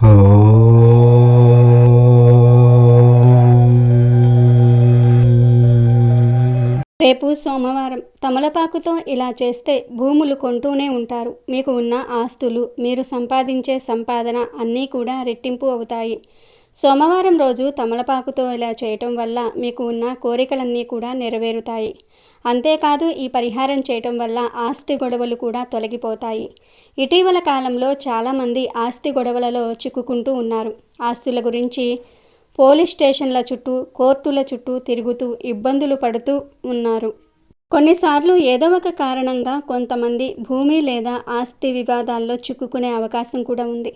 రేపు సోమవారం తమలపాకుతో ఇలా చేస్తే భూములు కొంటూనే ఉంటారు. మీకు ఉన్న ఆస్తులు మీరు సంపాదించే సంపాదన అన్నీ కూడా రెట్టింపు అవుతాయి. సోమవారం రోజు తమలపాకుతో ఇలా చేయటం వల్ల మీకు ఉన్న కోరికలన్నీ కూడా నెరవేరుతాయి. అంతేకాదు ఈ పరిహారం చేయటం వల్ల ఆస్తి గొడవలు కూడా తొలగిపోతాయి. ఇటీవల కాలంలో చాలామంది ఆస్తి గొడవలలో చిక్కుకుంటూ ఉన్నారు. ఆస్తుల గురించి పోలీస్ స్టేషన్ల చుట్టూ కోర్టుల చుట్టూ తిరుగుతూ ఇబ్బందులు పడుతూ ఉన్నారు. కొన్నిసార్లు ఏదో ఒక కారణంగా కొంతమంది భూమి లేదా ఆస్తి వివాదాల్లో చిక్కుకునే అవకాశం కూడా ఉంది.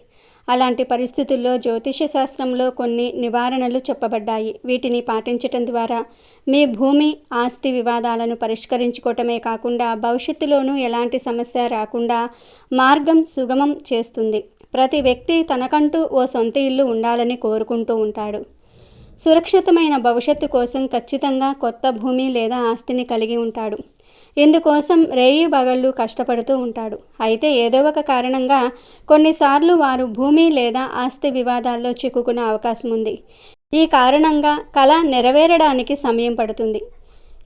అలాంటి పరిస్థితుల్లో జ్యోతిష శాస్త్రంలో కొన్ని నివారణలు చెప్పబడ్డాయి. వీటిని పాటించటం ద్వారా మీ భూమి ఆస్తి వివాదాలను పరిష్కరించుకోవటమే కాకుండా భవిష్యత్తులోనూ ఎలాంటి సమస్య రాకుండా మార్గం సుగమం చేస్తుంది. ప్రతి వ్యక్తి తనకంటూ ఓ సొంత ఇల్లు ఉండాలని కోరుకుంటూ ఉంటాడు. సురక్షితమైన భవిష్యత్తు కోసం ఖచ్చితంగా కొత్త భూమి లేదా ఆస్తిని కలిగి ఉంటాడు. ఇందుకోసం రేయి బగళ్ళు కష్టపడుతూ ఉంటాడు. అయితే ఏదో ఒక కారణంగా కొన్నిసార్లు వారు భూమి లేదా ఆస్తి వివాదాల్లో చిక్కుకునే అవకాశం ఉంది. ఈ కారణంగా కళ నెరవేరడానికి సమయం పడుతుంది.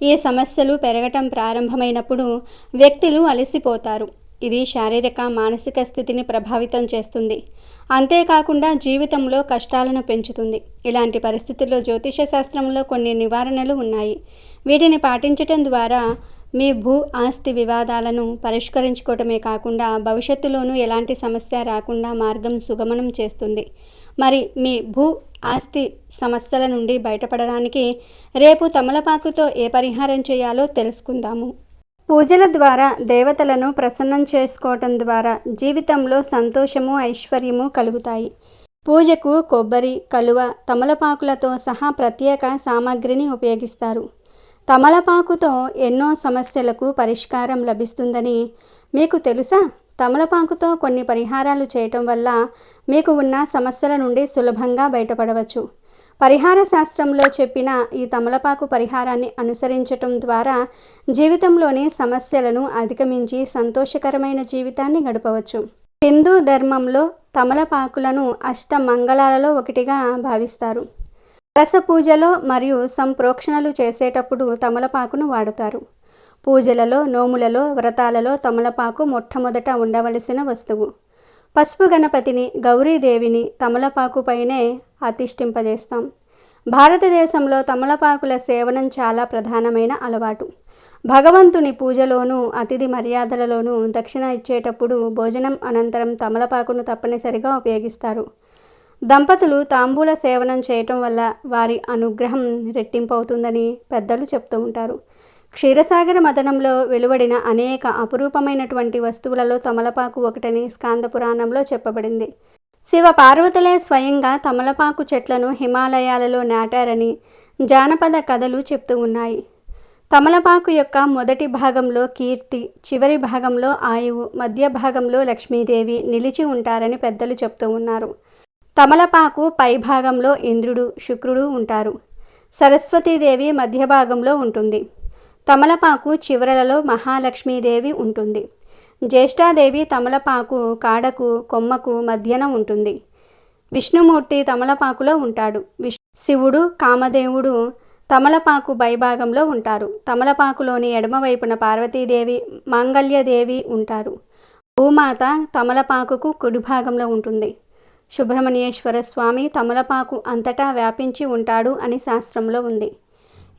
ఈ సమస్యలు పెరగటం ప్రారంభమైనప్పుడు వ్యక్తులు అలసిపోతారు. ఇది శారీరక మానసిక స్థితిని ప్రభావితం చేస్తుంది. అంతేకాకుండా జీవితంలో కష్టాలను పెంచుతుంది. ఇలాంటి పరిస్థితుల్లో జ్యోతిష శాస్త్రంలో కొన్ని నివారణలు ఉన్నాయి. వీటిని పాటించటం ద్వారా మీ భూ ఆస్తి వివాదాలను పరిష్కరించుకోవటమే కాకుండా భవిష్యత్తులోనూ ఎలాంటి సమస్య రాకుండా మార్గం సుగమనం చేస్తుంది. మరి మీ భూ ఆస్తి సమస్యల నుండి బయటపడడానికి రేపు తమలపాకుతో ఏ పరిహారం చేయాలో తెలుసుకుందాము. పూజల ద్వారా దేవతలను ప్రసన్నం చేసుకోవటం ద్వారా జీవితంలో సంతోషము ఐశ్వర్యము కలుగుతాయి. పూజకు కొబ్బరి కలువ తమలపాకులతో సహా ప్రత్యేక సామాగ్రిని ఉపయోగిస్తారు. తమలపాకుతో ఎన్నో సమస్యలకు పరిష్కారం లభిస్తుందని మీకు తెలుసా? తమలపాకుతో కొన్ని పరిహారాలు చేయటం వల్ల మీకు ఉన్న సమస్యల నుండి సులభంగా బయటపడవచ్చు. పరిహార శాస్త్రంలో చెప్పిన ఈ తమలపాకు పరిహారాన్ని అనుసరించటం ద్వారా జీవితంలోని సమస్యలను అధిగమించి సంతోషకరమైన జీవితాన్ని గడపవచ్చు. హిందూ ధర్మంలో తమలపాకులను అష్ట మంగళాలలో ఒకటిగా భావిస్తారు. రస పూజలో మరియు సంప్రోక్షణలు చేసేటప్పుడు తమలపాకును వాడుతారు. పూజలలో నోములలో వ్రతాలలో తమలపాకు మొట్టమొదట ఉండవలసిన వస్తువు. పసుపు గణపతిని గౌరీదేవిని తమలపాకు పైనే అతిష్ఠింపజేస్తాం. భారతదేశంలో తమలపాకుల సేవనం చాలా ప్రధానమైన అలవాటు. భగవంతుని పూజలోనూ అతిథి మర్యాదలలోనూ దక్షిణ ఇచ్చేటప్పుడు భోజనం అనంతరం తమలపాకును తప్పనిసరిగా ఉపయోగిస్తారు. దంపతులు తాంబూల సేవనం చేయటం వల్ల వారి అనుగ్రహం రెట్టింపవుతుందని పెద్దలు చెప్తూ ఉంటారు. క్షీరసాగర మదనంలో వెలువడిన అనేక అపురూపమైనటువంటి వస్తువులలో తమలపాకు ఒకటని స్కాంద పురాణంలో చెప్పబడింది. శివ పార్వతులే స్వయంగా తమలపాకు చెట్లను హిమాలయాలలో నాటారని జానపద కథలు చెప్తూ ఉన్నాయి. తమలపాకు యొక్క మొదటి భాగంలో కీర్తి చివరి భాగంలో ఆయువు మధ్య భాగంలో లక్ష్మీదేవి నిలిచి ఉంటారని పెద్దలు చెప్తూ ఉన్నారు. తమలపాకు పై భాగంలో ఇంద్రుడు శుక్రుడు ఉంటారు. సరస్వతీదేవి మధ్య భాగంలో ఉంటుంది. తమలపాకు చివరలలో మహాలక్ష్మీదేవి ఉంటుంది. జ్యేష్ఠాదేవి తమలపాకు కాడకు కొమ్మకు మధ్యన ఉంటుంది. విష్ణుమూర్తి తమలపాకులో ఉంటాడు. విష్ శివుడు కామదేవుడు తమలపాకు పైభాగంలో ఉంటారు. తమలపాకులోని ఎడమవైపున పార్వతీదేవి మాంగళ్యదేవి ఉంటారు. భూమాత తమలపాకుకు కుడి భాగంలో ఉంటుంది. సుబ్రహ్మణ్యేశ్వర స్వామి తమలపాకు అంతటా వ్యాపించి ఉంటాడు అని శాస్త్రంలో ఉంది.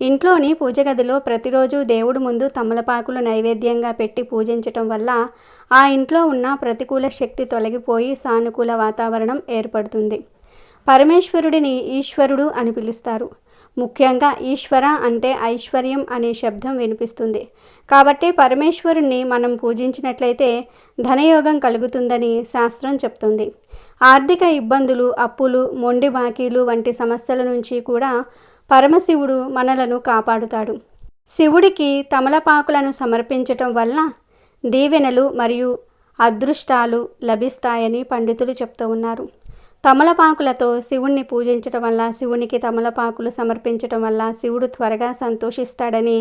ఇంట్లోని పూజగదిలో ప్రతిరోజు దేవుడు ముందు తమలపాకులు నైవేద్యంగా పెట్టి పూజించటం వల్ల ఆ ఇంట్లో ఉన్న ప్రతికూల శక్తి తొలగిపోయి సానుకూల వాతావరణం ఏర్పడుతుంది. పరమేశ్వరుడిని ఈశ్వరుడు అని పిలుస్తారు. ముఖ్యంగా ఈశ్వర అంటే ఐశ్వర్యం అనే శబ్దం వినిపిస్తుంది. కాబట్టి పరమేశ్వరుణ్ణి మనం పూజించినట్లయితే ధనయోగం కలుగుతుందని శాస్త్రం చెప్తుంది. ఆర్థిక ఇబ్బందులు అప్పులు మొండి బాకీలు వంటి సమస్యల నుంచి కూడా పరమశివుడు మనలను కాపాడుతాడు. శివుడికి తమలపాకులను సమర్పించటం వల్ల దీవెనలు మరియు అదృష్టాలు లభిస్తాయని పండితులు చెప్తూ ఉన్నారు. తమలపాకులతో శివుణ్ణి పూజించటం వల్ల శివునికి తమలపాకులు సమర్పించటం వల్ల శివుడు త్వరగా సంతోషిస్తాడని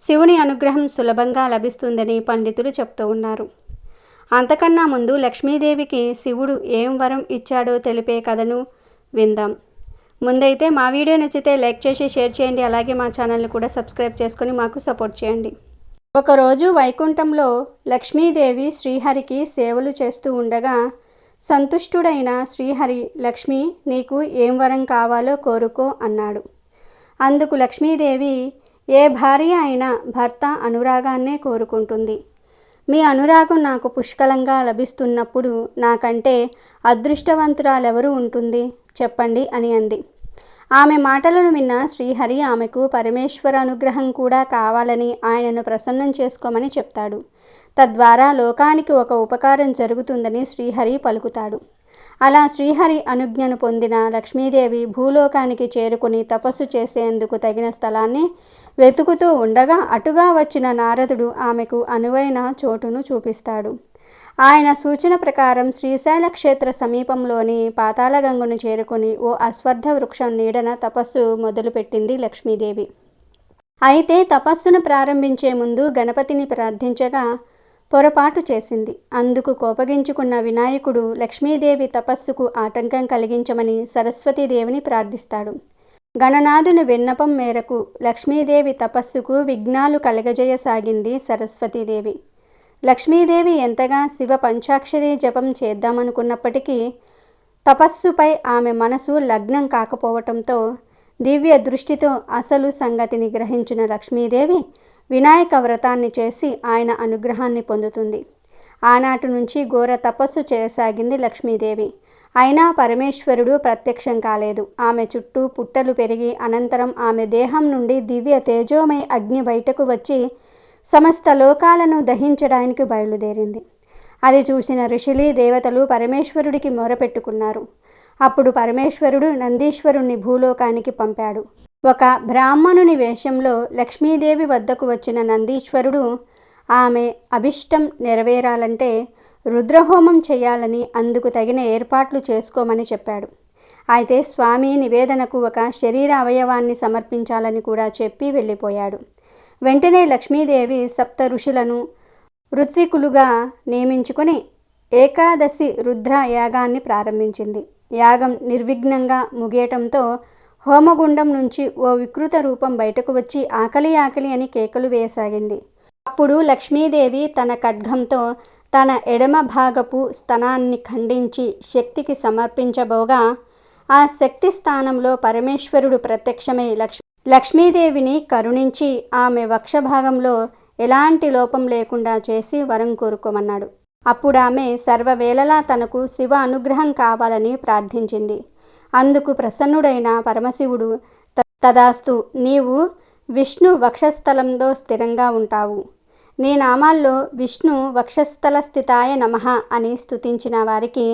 శివుని అనుగ్రహం సులభంగా లభిస్తుందని పండితులు చెప్తూ ఉన్నారు. అంతకన్నా ముందు లక్ష్మీదేవికి శివుడు ఏం వరం ఇచ్చాడో తెలిపే కథను విందాం. ముందైతే మా వీడియో నచ్చితే లైక్ చేసి షేర్ చేయండి. అలాగే మా ఛానల్ని కూడా సబ్స్క్రైబ్ చేసుకొని మాకు సపోర్ట్ చేయండి. ఒకరోజు వైకుంఠంలో లక్ష్మీదేవి శ్రీహరికి సేవలు చేస్తూ ఉండగా సంతుష్టుడైన శ్రీహరి లక్ష్మి నీకు ఏం వరం కావాలో కోరుకో అన్నాడు. అందుకు లక్ష్మీదేవి ఏ భార్య అయినా భర్త అనురాగాన్నే కోరుకుంటుంది. మీ అనురాగం నాకు పుష్కలంగా లభిస్తున్నప్పుడు నాకంటే అదృష్టవంతురాలెవరు ఉంటుంది? చెప్పండి అని అంది. ఆమె మాటలను విన్న శ్రీహరి ఆమెకు పరమేశ్వర అనుగ్రహం కూడా కావాలని ఆయనను ప్రసన్నం చేసుకోమని చెప్తాడు. తద్వారా లోకానికి ఒక ఉపకారం జరుగుతుందని శ్రీహరి పలుకుతాడు. అలా శ్రీహరి అనుజ్ఞను పొందిన లక్ష్మీదేవి భూలోకానికి చేరుకుని తపస్సు చేసేందుకు తగిన స్థలాన్ని వెతుకుతూ ఉండగా అటుగా వచ్చిన నారదుడు ఆమెకు అనువైన చోటును చూపిస్తాడు. ఆయన సూచన ప్రకారం శ్రీశైల క్షేత్ర సమీపంలోని పాతాళగంగను చేరుకుని ఓ అశ్వత్థ వృక్షం నీడన తపస్సు మొదలుపెట్టింది లక్ష్మీదేవి. అయితే తపస్సును ప్రారంభించే ముందు గణపతిని ప్రార్థించగా పొరపాటు చేసింది. అందుకు కోపగించుకున్న వినాయకుడు లక్ష్మీదేవి తపస్సుకు ఆటంకం కలిగించమని సరస్వతీదేవిని ప్రార్థిస్తాడు. గణనాథుని విన్నపం మేరకు లక్ష్మీదేవి తపస్సుకు విఘ్నాలు కలగజేయసాగింది సరస్వతీదేవి లక్ష్మీదేవి ఎంతగా శివ పంచాక్షరి జపం చేద్దామనుకున్నప్పటికీ తపస్సుపై ఆమె మనసు లగ్నం కాకపోవటంతో దివ్య దృష్టితో అసలు సంగతిని గ్రహించిన లక్ష్మీదేవి వినాయక వ్రతాన్ని చేసి ఆయన అనుగ్రహాన్ని పొందుతుంది. ఆనాటి నుంచి ఘోర తపస్సు చేయసాగింది లక్ష్మీదేవి. అయినా పరమేశ్వరుడు ప్రత్యక్షం కాలేదు. ఆమె చుట్టూ పుట్టలు పెరిగి అనంతరం ఆమె దేహం నుండి దివ్య తేజోమయ అగ్ని బయటకు వచ్చి సమస్త లోకాలను దహించడానికి బయలుదేరింది. అది చూసిన ఋషులి దేవతలు పరమేశ్వరుడికి మొరపెట్టుకున్నారు. అప్పుడు పరమేశ్వరుడు నందీశ్వరుణ్ణి భూలోకానికి పంపాడు. ఒక బ్రాహ్మణుని వేషంలో లక్ష్మీదేవి వద్దకు వచ్చిన నందీశ్వరుడు ఆమె అభిష్టం నెరవేరాలంటే రుద్రహోమం చేయాలని అందుకు తగిన ఏర్పాట్లు చేసుకోమని చెప్పాడు. అయితే స్వామి నివేదనకు ఒక శరీర అవయవాన్ని సమర్పించాలని కూడా చెప్పి వెళ్ళిపోయాడు. వెంటనే లక్ష్మీదేవి సప్త ఋషులను ఋత్వికులుగా నియమించుకొని ఏకాదశి రుద్ర యాగాన్ని ప్రారంభించింది. యాగం నిర్విఘ్నంగా ముగియటంతో హోమగుండం నుంచి ఓ వికృత రూపం బయటకు వచ్చి ఆకలి ఆకలి అని కేకలు వేయసాగింది. అప్పుడు లక్ష్మీదేవి తన ఖడ్గంతో తన ఎడమ భాగపు స్థనాన్ని ఖండించి శక్తికి సమర్పించబోగా ఆ శక్తి స్థానంలో పరమేశ్వరుడు ప్రత్యక్షమై లక్ష్మి లక్ష్మీదేవిని కరుణించి ఆమె వక్షభాగంలో ఎలాంటి లోపం లేకుండా చేసి వరం కోరుకోమన్నాడు. అప్పుడు ఆమె సర్వవేళలా తనకు శివ అనుగ్రహం కావాలని ప్రార్థించింది. అందుకు ప్రసన్నుడైన పరమశివుడు తదాస్తు నీవు విష్ణు వక్షస్థలంలో స్థిరంగా ఉంటావు. నీ నామాల్లో విష్ణు వక్షస్థల స్థితాయ నమ అని స్థుతించిన వారికి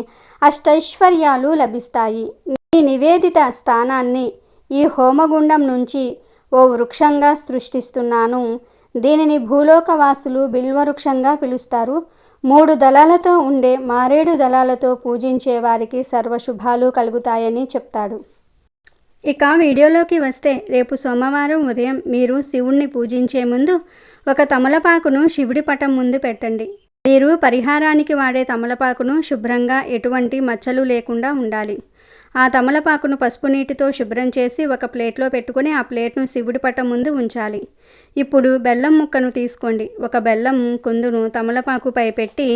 అష్టైశ్వర్యాలు లభిస్తాయి. నీ నివేదిత స్థానాన్ని ఈ హోమగుండం నుంచి ఓ వృక్షంగా సృష్టిస్తున్నాను. దీనిని భూలోకవాసులు బిల్వవృక్షంగా పిలుస్తారు. మూడు దళాలతో ఉండే మారేడు దళాలతో పూజించే వారికి సర్వశుభాలు కలుగుతాయని చెప్తాడు. ఇక వీడియోలోకి వస్తే రేపు సోమవారం ఉదయం మీరు శివుణ్ణి పూజించే ముందు ఒక తమలపాకును శివుడి పటం ముందు పెట్టండి. మీరు పరిహారానికి వాడే తమలపాకును శుభ్రంగా ఎటువంటి మచ్చలు లేకుండా ఉండాలి. ఆ తమలపాకును పసుపు నీటితో శుభ్రం చేసి ఒక ప్లేట్లో పెట్టుకుని ఆ ప్లేట్ను శివుడి పటం ముందు ఉంచాలి. ఇప్పుడు బెల్లం ముక్కను తీసుకోండి. ఒక బెల్లం కుందును తమలపాకుపై పెట్టి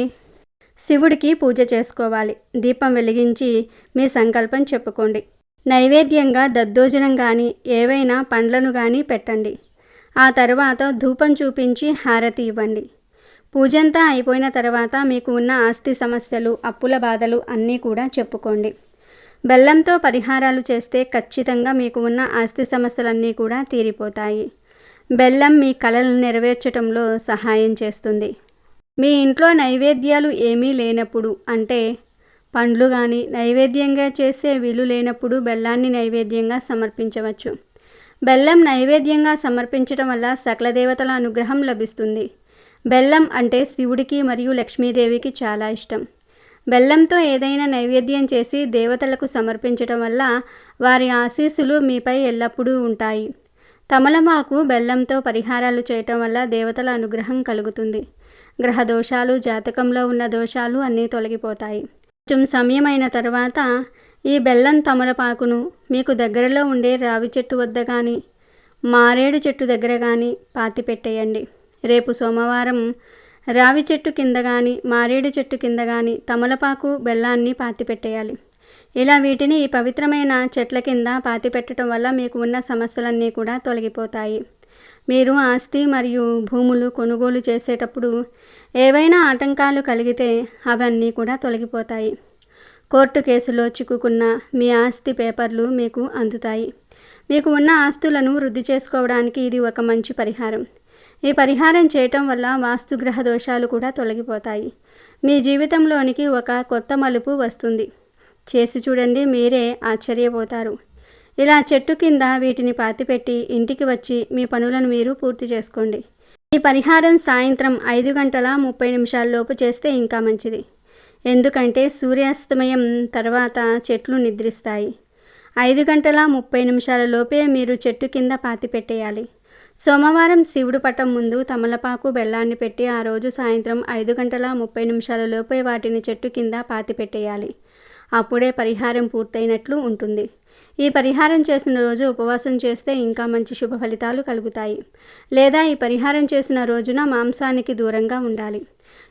శివుడికి పూజ చేసుకోవాలి. దీపం వెలిగించి మీ సంకల్పం చెప్పుకోండి. నైవేద్యంగా దద్దోజనం కానీ ఏవైనా పండ్లను కానీ పెట్టండి. ఆ తర్వాత ధూపం చూపించి హారతి ఇవ్వండి. పూజంతా అయిపోయిన తర్వాత మీకు ఉన్న ఆస్తి సమస్యలు అప్పుల బాధలు అన్నీ కూడా చెప్పుకోండి. బెల్లంతో పరిహారాలు చేస్తే ఖచ్చితంగా మీకు ఉన్న ఆస్తి సమస్యలన్నీ కూడా తీరిపోతాయి. బెల్లం మీ కళలను నెరవేర్చడంలో సహాయం చేస్తుంది. మీ ఇంట్లో నైవేద్యాలు ఏమీ లేనప్పుడు అంటే పండ్లు కానీ నైవేద్యంగా చేసే వీలు లేనప్పుడు బెల్లాన్ని నైవేద్యంగా సమర్పించవచ్చు. బెల్లం నైవేద్యంగా సమర్పించడం వల్ల సకల దేవతల అనుగ్రహం లభిస్తుంది. బెల్లం అంటే శివుడికి మరియు లక్ష్మీదేవికి చాలా ఇష్టం. బెల్లంతో ఏదైనా నైవేద్యం చేసి దేవతలకు సమర్పించటం వల్ల వారి ఆశీస్సులు మీపై ఎల్లప్పుడూ ఉంటాయి. తమలమాకు బెల్లంతో పరిహారాలు చేయటం వల్ల దేవతల అనుగ్రహం కలుగుతుంది. గ్రహ దోషాలు జాతకంలో ఉన్న దోషాలు అన్నీ తొలగిపోతాయి. కొంచెం సమయమైన తర్వాత ఈ బెల్లం తమలపాకును మీకు దగ్గరలో ఉండే రావి చెట్టు వద్ద కానీ మారేడు చెట్టు దగ్గర కానీ పాతి పెట్టేయండి రేపు సోమవారం రావి చెట్టు కింద కానీ మారేడు చెట్టు కింద కానీ తమలపాకు బెల్లాన్ని పాతి పెట్టేయాలి ఇలా వీటిని ఈ పవిత్రమైన చెట్ల కింద పాతిపెట్టడం వల్ల మీకు ఉన్న సమస్యలన్నీ కూడా తొలగిపోతాయి. మీరు ఆస్తి మరియు భూములు కొనుగోలు చేసేటప్పుడు ఏవైనా ఆటంకాలు కలిగితే అవన్నీ కూడా తొలగిపోతాయి. కోర్టు కేసులో చిక్కుకున్న మీ ఆస్తి పేపర్లు మీకు అందుతాయి. మీకు ఉన్న ఆస్తులను వృద్ధి చేసుకోవడానికి ఇది ఒక మంచి పరిహారం. ఈ పరిహారం చేయటం వల్ల వాస్తుగ్రహ దోషాలు కూడా తొలగిపోతాయి. మీ జీవితంలోనికి ఒక కొత్త మలుపు వస్తుంది. చేసి చూడండి మీరే ఆశ్చర్యపోతారు. ఇలా చెట్టు కింద వీటిని పాతిపెట్టి ఇంటికి వచ్చి మీ పనులను మీరు పూర్తి చేసుకోండి. ఈ పరిహారం సాయంత్రం ఐదు గంటల ముప్పై నిమిషాల్లోపు చేస్తే ఇంకా మంచిది. ఎందుకంటే సూర్యాస్తమయం తర్వాత చెట్లు నిద్రిస్తాయి. ఐదు గంటల ముప్పై నిమిషాల లోపే మీరు చెట్టు కింద పాతి పెట్టేయాలి సోమవారం శివుడు పటం ముందు తమలపాకు బెల్లాన్ని పెట్టి ఆ రోజు సాయంత్రం ఐదు గంటల ముప్పై నిమిషాల లోపే వాటిని చెట్టు కింద పాతిపెట్టేయాలి అప్పుడే పరిహారం పూర్తయినట్లు ఉంటుంది. ఈ పరిహారం చేసిన రోజు ఉపవాసం చేస్తే ఇంకా మంచి శుభ ఫలితాలు కలుగుతాయి. లేదా ఈ పరిహారం చేసిన రోజున మాంసానికి దూరంగా ఉండాలి.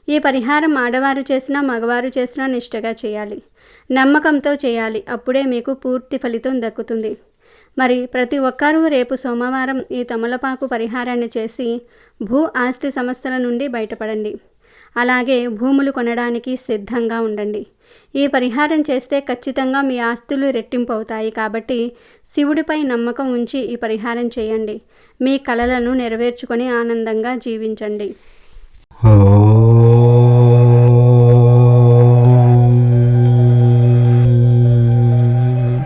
ఈ పరిహారం ఆడవారు చేసినా మగవారు చేసినా నిష్టగా చేయాలి. నమ్మకంతో చేయాలి. అప్పుడే మీకు పూర్తి ఫలితం దక్కుతుంది. మరి ప్రతి ఒక్కరూ రేపు సోమవారం ఈ తమలపాకు పరిహారాన్ని చేసి భూ ఆస్తి సమస్యల నుండి బయటపడండి. అలాగే భూములు కొనడానికి సిద్ధంగా ఉండండి. ఈ పరిహారం చేస్తే ఖచ్చితంగా మీ ఆస్తులు రెట్టింపు అవుతాయి కాబట్టి శివుడిపై నమ్మకం ఉంచి ఈ పరిహారం చేయండి. మీ కలలను నెరవేర్చుకొని ఆనందంగా జీవించండి.